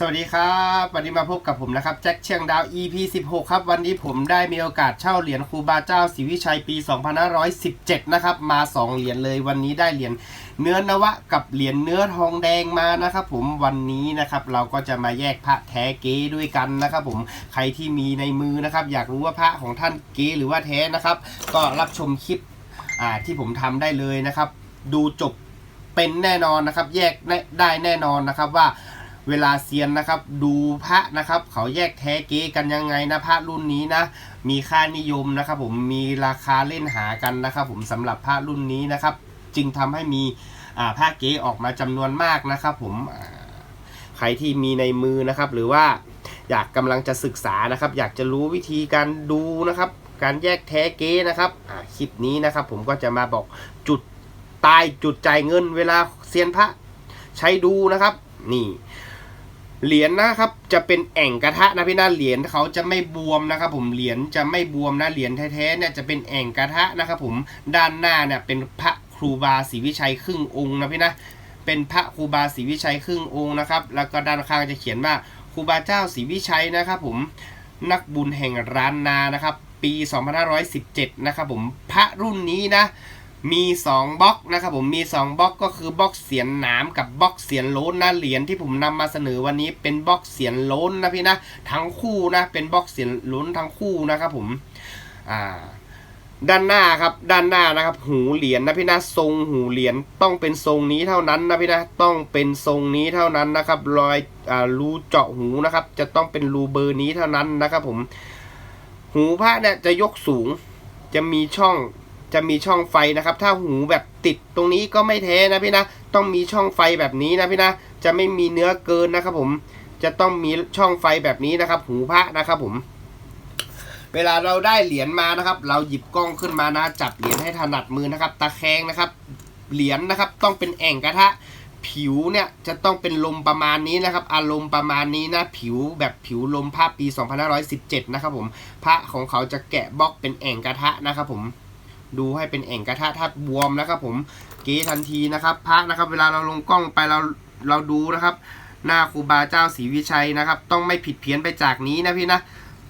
สวัสดีครับ วันนี้มาพบกับผมนะครับแจ็คเชียงดาว EP 16 ครับ วันนี้ผมได้มีโอกาสเช่าเหรียญครูบาเจ้าศรีวิชัยปี 2517 นะครับ มา 2 เหรียญเลย วันนี้ได้เหรียญเนื้อนวะกับเหรียญเนื้อทองแดงมานะครับผมวันนี้นะครับเราก็จะมาแยกพระแท้เก๊ด้วยกันนะครับผมใครที่มีในมือนะครับ อยากรู้ว่าพระของท่านเก๊หรือว่าแท้นะครับ ก็รับชมคลิปที่ผมทำได้เลยนะครับ ดูจบเป็นแน่นอนนะครับ แยกได้แน่นอนนะครับว่า เวลาเซียนนะครับ ดูพระนะครับ เขาแยกแท้เก๊กันยังไงนะพระรุ่นนี้นะ มีค่านิยมนะครับ ผมมีราคาเล่นหากันนะครับ ผมสำหรับพระรุ่นนี้นะครับ จึงทำให้มีพระเก๊ออกมาจำนวนมากนะครับ ผมใครที่มีในมือนะครับ หรือว่าอยากกำลังจะศึกษานะครับ อยากจะรู้วิธีการดูนะครับ การแยกแท้เก๊นะครับคลิปนี้นะครับ ผมก็จะมาบอกจุดตายจุดจ่ายเงิน เวลาเซียนพระใช้ดูนะครับ นี่ เหรียญนะครับจะเป็นแอ่งกระทะนะพี่นะเหรียญเขาจะไม่บวมนะครับ ผมเหรียญจะไม่บวมนะเหรียญแท้ๆเนี่ยจะเป็นแอ่งกระทะนะครับ ผมด้านหน้าเนี่ยเป็นพระครูบาศรีวิชัยครึ่งองค์นะพี่นะเป็นพระครูบาศรีวิชัยครึ่งองค์นะครับ แล้วก็ด้านข้างจะเขียนว่าครูบาเจ้าศรีวิชัยนะครับ ผมนักบุญแห่งร้านนานะครับ ปี 2517 นะครับ ผมพระรุ่นนี้นะ มี2บล็อกนะครับผมมี2บล็อกก็คือบล็อกเสียนหนามกับบล็อกเสียนโล้นนะเหรียญที่ผมนำมาเสนอวันนี้เป็นบล็อกเสียนโล้นนะพี่นะทั้งคู่นะเป็นบล็อกเสียนโล้นทั้งคู่นะครับผมอ่าด้านหน้าครับด้านหน้านะครับหูเหรียญนะพี่นะทรงหูเหรียญต้องเป็นทรงนี้เท่านั้นนะพี่นะต้องเป็นทรงนี้เท่านั้นนะครับรอยอ่ารูเจาะหูนะครับ จะต้องเป็นรูเบอร์นี้เท่านั้นนะครับผมหูพระเนี่ยจะยกสูงจะมีช่อง จะมีช่องไฟนะครับ ถ้าหูแบบติดตรงนี้ก็ไม่แท้นะพี่นะ ต้องมีช่องไฟแบบนี้นะพี่นะ จะไม่มีเนื้อเกินนะครับผม จะต้องมีช่องไฟแบบนี้นะครับ หูพระนะครับผม เวลาเราได้เหรียญมานะครับ เราหยิบกล้องขึ้นมานะ จับเหรียญให้ถนัดมือนะครับ ตะแคงนะครับ เหรียญนะครับ ต้องเป็นแอ่งกระทะ ผิวเนี่ยจะต้องเป็นลมประมาณนี้นะครับ อารมณ์ประมาณนี้นะ ผิวแบบผิวลมภาพปี 2517 นะครับผม พระของเขาจะแกะบล็อกเป็นแอ่งกระทะนะครับผม ดูให้เป็นแอ่งกระทะถ้าบวมนะครับผมเกทันทีนะครับพระนะครับ เวลาเราลงกล้องไปเราเราดูนะครับ หน้าครูบาเจ้าศรีวิชัยนะครับ ต้องไม่ผิดเพี้ยนไปจากนี้นะพี่นะ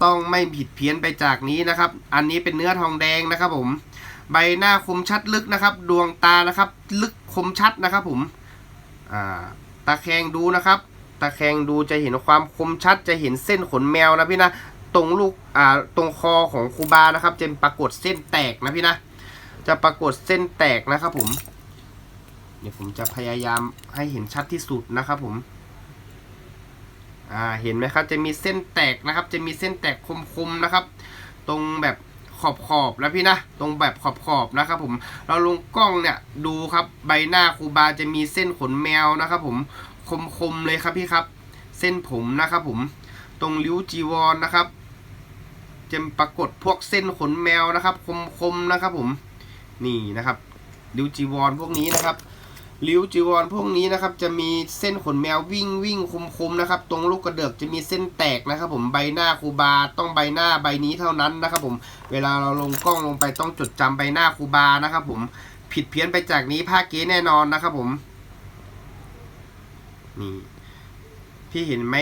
ต้องไม่ผิดเพี้ยนไปจากนี้นะครับ อันนี้เป็นเนื้อทองแดงนะครับผม ใบหน้าคมชัดลึกนะครับ ดวงตานะครับ ลึกคมชัดนะครับผมตาแคงดูนะครับ ตาแคงดูจะเห็นความคมชัดจะเห็นเส้นขนแมวนะพี่นะ ตรงลูกอ่าตรงคอของครูบานะครับ จะปรากฏเส้นแตกนะพี่นะ จะปรากฏเส้นแตกนะครับผมเดี๋ยวผมจะพยายามให้เห็นชัดที่สุดนะครับผมอ่าเห็นไหมครับ จะมีเส้นแตกนะครับ จะมีเส้นแตกคมๆนะครับ ตรงแบบขอบขอบๆนะพี่นะ ตรงแบบขอบขอบนะครับผม เราลงกล้องเนี่ยดูครับใบหน้าครูบาจะมีเส้นขนแมวนะครับ ผมคมๆเลยครับพี่ครับ เส้นผมนะครับผม ตรงริ้วจีวรนะครับ จะปรากฏพวกเส้นขนแมวนะครับ คมๆนะครับผมนี่นะครับริวจีวรพวกนี้นะครับริ้วจีวรพวกนี้นะครับจะมีเส้นขนแมววิ่งวิ่งคมๆนะครับ ตรงลูกกระเดือกจะมีเส้นแตกนะครับ ผมใบหน้าครูบาต้องใบหน้าใบนี้เท่านั้นนะครับ ผมเวลาเราลงกล้องลงไปต้องจดจำใบหน้าครูบานะครับ ผมผิดเพี้ยนไปจากนี้ผ้าเก๊แน่นอนนะครับ ผมนี่พี่เห็นไหม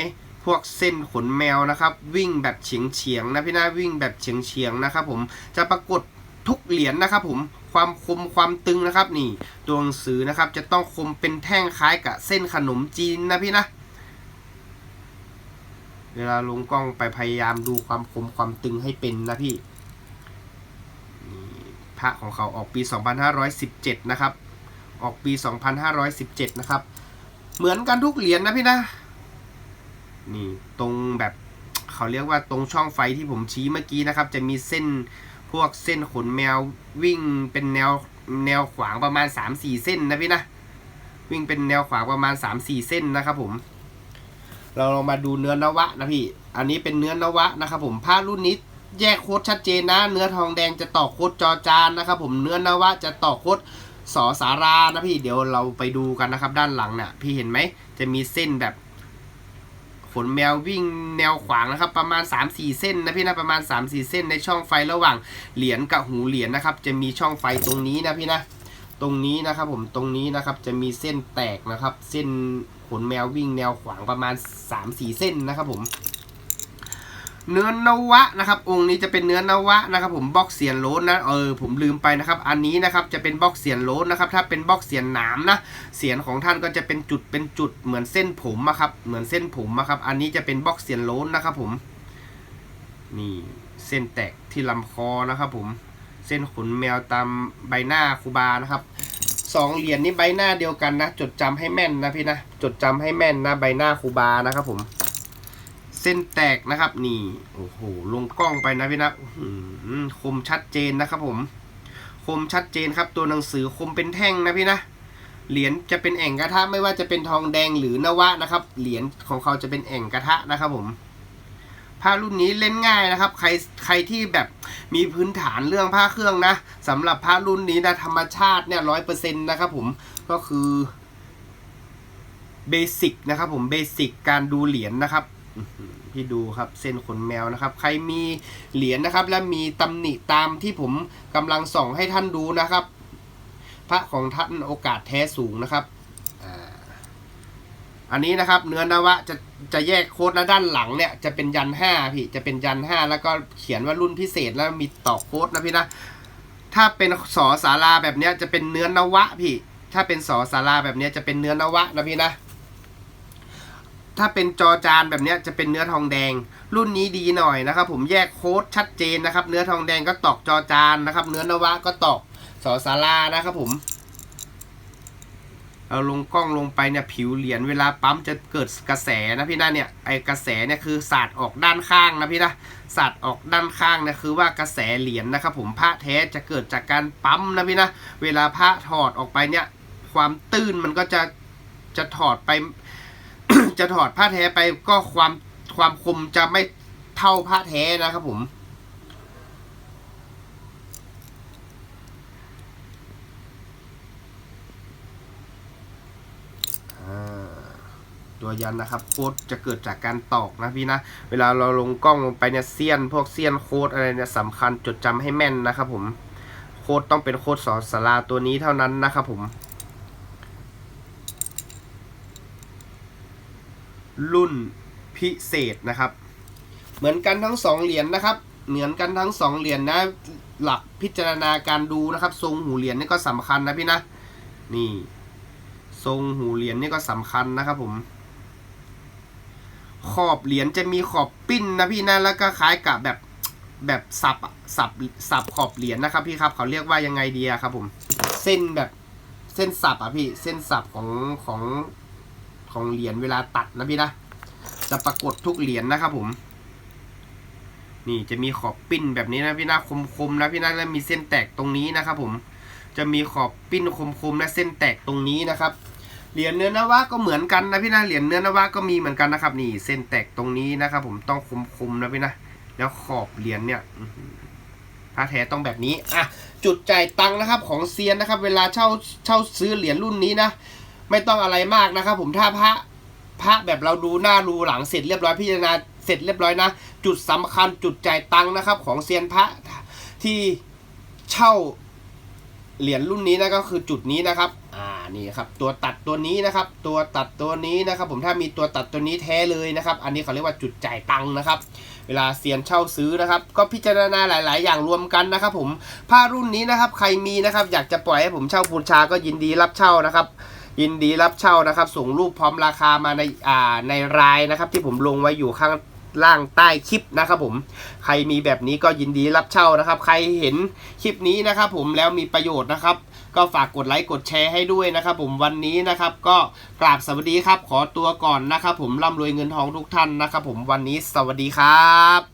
พวกเส้นขนแมวนะครับ วิ่งแบบเฉียงเฉียงนะพี่นาวิ่งแบบเฉียงเฉียงนะครับผมจะปรากฏทุกเหรียญนะครับผมความคมความตึงนะครับนี่ตัวหนังสือนะครับจะต้องคมเป็นแท่งคล้ายกับเส้นขนมจีนนะพี่นะเวลาลงกล้องไปพยายามดูความคมความตึงให้เป็นนะพี่นี่พระของเขาออกปี 2517 นะครับ ออกปี 2517 นะครับ เหมือนกันทุกเหรียญนะพี่นะ นี่ตรงแบบเขาเรียกว่าตรงช่องไฟที่ผมชี้เมื่อกี้นะครับ จะมีเส้นพวกเส้นขนแมววิ่งเป็นแนวแนวขวางประมาณ 3-4 เส้นนะพี่นะ วิ่งเป็นแนวขวางประมาณ 3-4 เส้นนะครับผม เราลองมาดูเนื้อนวะนะพี่ อันนี้เป็นเนื้อนวะนะครับผมผ้ารุ่นนี้แยกโค้ดชัดเจนนะ เนื้อทองแดงจะต่อโค้ดจอจานนะครับผมเนื้อนวะจะต่อโค้ดสอสารานะพี่เดี๋ยวเราไปดูกันนะครับ ด้านหลังเนี่ยพี่เห็นไหมจะมีเส้นแบบ ขนแมววิ่งแนวขวางนะครับ ประมาณ 3-4 เส้นนะพี่นะประมาณ 3-4 เส้นในช่องไฟระหว่างเหรียญกับหูเหรียญนะครับ จะมีช่องไฟตรงนี้นะพี่นะตรงนี้นะครับผมตรงนี้นะครับจะมีเส้นแตกนะครับ เส้นขนแมววิ่งแนวขวางประมาณ 3-4 เส้นนะครับผม เนื้อนวะนะครับ องค์นี้จะเป็นเนื้อนวะนะครับ ผมบล็อกเสียนโลนนะเออผมลืมไปนะครับ อันนี้นะครับจะเป็นบล็อกเสียนโลนนะครับ ถ้าเป็นบล็อกเสียนหนามนะเสียนของท่านก็จะเป็นจุดเป็นจุดเหมือนเส้นผมอะครับ เหมือนเส้นผมอะครับ อันนี้จะเป็นบล็อกเสียนโลนนะครับ ผมนี่เส้นแตกที่ลำคอนะครับ ผมเส้นขนแมวตามใบหน้าคูบานะครับสองเหรียญนี้ใบหน้าเดียวกันนะ จดจำให้แม่นนะพี่นะจดจำให้แม่นนะใบหน้าคูบานะครับ ผม เส้นแตกนะครับ นี่ โอ้โห ลงกล้องไปนะพี่นะคมชัดเจนนะครับผม คมชัดเจนครับ ตัวหนังสือคมเป็นแท่งนะพี่นะ เหรียญจะเป็นแอ่งกระทะไม่ว่าจะเป็นทองแดงหรือนวะนะครับ เหรียญของเขาจะเป็นแอ่งกระทะนะครับผมผ้ารุ่นนี้เล่นง่ายนะครับ ใครใครที่แบบมีพื้นฐานเรื่องผ้าเครื่องนะสำหรับผ้ารุ่นนี้นะธรรมชาติเนี่ยร้อยเปอร์เซ็นต์นะครับผมก็คือเบสิกนะครับผมเบสิกการดูเหรียญนะครับ พี่ดูครับเส้นขนแมวนะครับ ใครมีเหรียญนะครับ และมีตำหนิตามที่ผมกำลังส่องให้ท่านดูนะครับ พระของท่านโอกาสแท้สูงนะครับอ่าอันนี้นะครับ เนื้อนวะจะจะแยกโค้ดนะด้านหลังเนี่ยจะเป็นยันห้าพี่จะเป็นยันห้าแล้วก็เขียนว่ารุ่นพิเศษแล้วมีต่อโค้ดนะพี่นะถ้าเป็นสอสาราแบบเนี้ยจะเป็นเนื้อนวะพี่ ถ้าเป็นสอสาราแบบเนี้ยจะเป็นเนื้อนวะนะพี่นะ ถ้าเป็นจอจานแบบนี้จะเป็นเนื้อทองแดง รุ่นนี้ดีหน่อยนะครับ ผมแยกโค้ดชัดเจนนะครับ เนื้อทองแดงก็ตอกจอจานนะครับ เนื้อนวะก็ตอกสอสารานะครับผมเอาลงกล้องลงไปเนี่ยผิวเหรียญเวลาปั๊มจะเกิดกระแสนะพี่นะเนี่ยไอกระแสเนี่ยคือสาดออกด้านข้างนะพี่นะสาดออกด้านข้างเนี่ยคือว่ากระแสเหรียญนะครับผมผ้าแท้จะเกิดจากการปั๊มนะพี่นะเวลาผ้าถอดออกไปเนี่ยความตื้นมันก็จะจะถอดไป จะถอดผ้าแท้ไปก็ความความคมจะไม่เท่าผ้าแท้นะครับผม ตัวยันนะครับ โค้ดจะเกิดจากการตอกนะพี่นะ เวลาเราลงกล้องลงไปเนี่ยเซียน พวกเซียนโค้ดอะไรเนี่ยสำคัญจดจำให้แม่นนะครับผม โค้ดต้องเป็นโค้ดสอนสาราตัวนี้เท่านั้นนะครับผม รุ่นพิเศษนะครับ เหมือนกันทั้งสองเหรียญนะครับ เหมือนกันทั้งสองเหรียญนะ หลักพิจารณาการดูนะครับ ทรงหูเหรียญนี่ก็สำคัญนะพี่นะ นี่ ทรงหูเหรียญนี่ก็สำคัญนะครับผม ขอบเหรียญจะมีขอบปิ้นนะพี่นะ แล้วก็คล้ายกับแบบแบบสับสับสับขอบเหรียญนะครับ พี่ครับ เขาเรียกว่ายังไงดีครับผม เส้นแบบเส้นสับอะพี่ เส้นสับของของ ของเหรียญเวลาตัดนะพี่นะจะปรากฏทุกเหรียญนะครับผม นี่จะมีขอบปิ้นแบบนี้นะพี่นะคมๆนะพี่นะแล้วมีเส้นแตกตรงนี้นะครับผม จะมีขอบปิ้นคมๆและเส้นแตกตรงนี้นะครับเหรียญเนื้อนวะก็เหมือนกันนะพี่นะเหรียญเนื้อนวะก็มีเหมือนกันนะครับ นี่เส้นแตกตรงนี้นะครับ ผมต้องคมๆนะพี่นะแล้วขอบเหรียญเนี่ยอื้อหือผ้าแท้ต้องแบบนี้อะจุดจ่ายตังค์นะครับ ของเซียนนะครับ เวลาเช่าเช่าซื้อเหรียญรุ่นนี้นะ ไม่ต้องอะไรมากนะครับ ผมถ้าพระพระแบบเราดูหน้าดูหลังเสร็จเรียบร้อยพิจารณาเสร็จเรียบร้อยนะ จุดสำคัญจุดจ่ายตังค์นะครับ ของเซียนพระที่เช่าเหรียญรุ่นนี้นะก็คือจุดนี้นะครับ อ่า นี่ครับ ตัวตัดตัวนี้นะครับ ตัวตัดตัวนี้นะครับ ผมถ้ามีตัวตัดตัวนี้แท้เลยนะครับ อันนี้เขาเรียกว่าจุดจ่ายตังค์นะครับ เวลาเซียนเช่าซื้อนะครับ ก็พิจารณาหลาย ๆ อย่างรวมกันนะครับ ผมผ้ารุ่นนี้นะครับ ใครมีนะครับ อยากจะปล่อยให้ผมเช่าบูชาก็ยินดีรับเช่านะครับ ยินดีรับเช่านะครับ ส่งรูปพร้อมราคามาในอ่าในรายนะครับ ที่ผมลงไว้อยู่ข้างล่างใต้คลิปนะครับผม ใครมีแบบนี้ก็ยินดีรับเช่านะครับ ใครเห็นคลิปนี้นะครับ ผมแล้วมีประโยชน์นะครับ ก็ฝากกดไลค์กดแชร์ให้ด้วยนะครับ ผมวันนี้นะครับ ก็กราบสวัสดีครับ ขอตัวก่อนนะครับ ผมร่ำรวยเงินทองทุกท่านนะครับ ผมวันนี้สวัสดีครับ